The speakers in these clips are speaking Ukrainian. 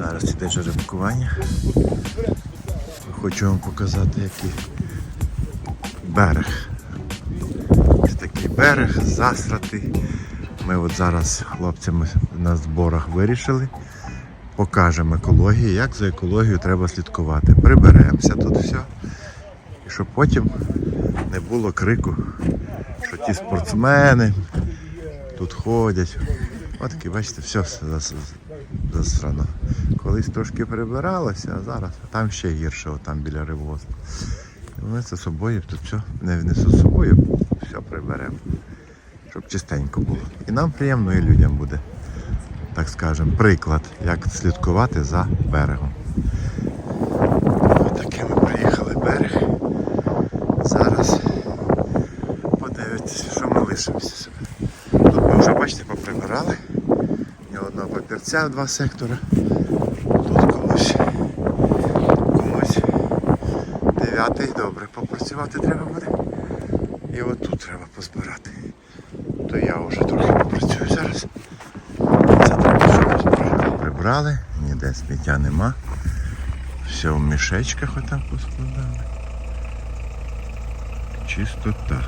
Зараз іде жеребкування. Хочу вам показати, який берег. Ось такий берег, засратий. Ми от зараз хлопцями на зборах вирішили. Покажемо екологію, як за екологією треба слідкувати. Приберемося тут все. І щоб потім не було крику, що ті спортсмени тут ходять. От таки, бачите, все засрано. Колись трошки прибиралося, а зараз там ще гірше, там біля рибозу. І Ми це собою тут все не внесу з собою, все приберемо. Щоб чистенько було. І нам приємно, і людям буде, так скажемо, приклад, як слідкувати за берегом. Таке ми приїхали берег. Зараз подивитися, що ми лишимося себе. Тут ми вже, бачите, поприбирали. Ні в два сектора. Тут комусь комусь дев'ятий добре попрацювати треба буде. І отут треба позбирати. То я вже трохи попрацюю зараз. Це треба, щоб розбирати. Прибрали, ніде сміття нема. Все в мішечках отам поскладали. Чистота.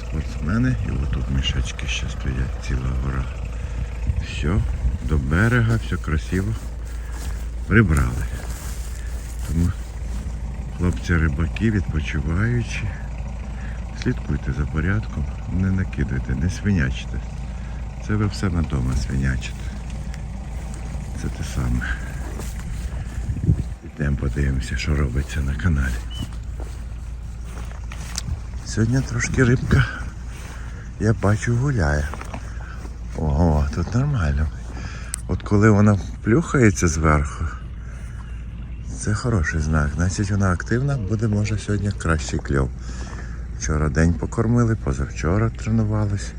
Спортсмени і отут мішечки ще стоять ціла гора. Все, до берега, все красиво. Прибрали. Тому хлопці рибаки відпочиваючи. Слідкуйте за порядком, не накидуйте, не свинячте. Це ви в себе вдома свинячите. Це те саме. Йдемо подивимося, що робиться на каналі. Сьогодні трошки рибка, я бачу, гуляє. Ого, тут нормально. От коли вона плюхається зверху, це хороший знак. Значить вона активна, буде може сьогодні кращий кльов. Вчора день покормили, позавчора тренувались.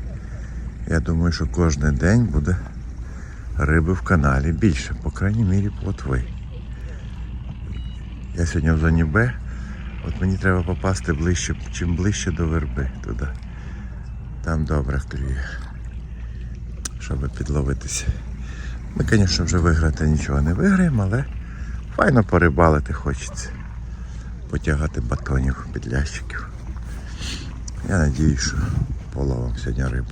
Я думаю, що кожен день буде риби в каналі більше, по крайній мірі плотви. Я сьогодні в зоні Б. От мені треба попасти ближче, чим ближче до верби туди. Там добре клює. Щоб підловитися. Ми, звісно, вже виграти нічого не виграємо, але файно порибалити хочеться. Потягати батонів, підлящиків. Я надію, що половимо сьогодні рибу.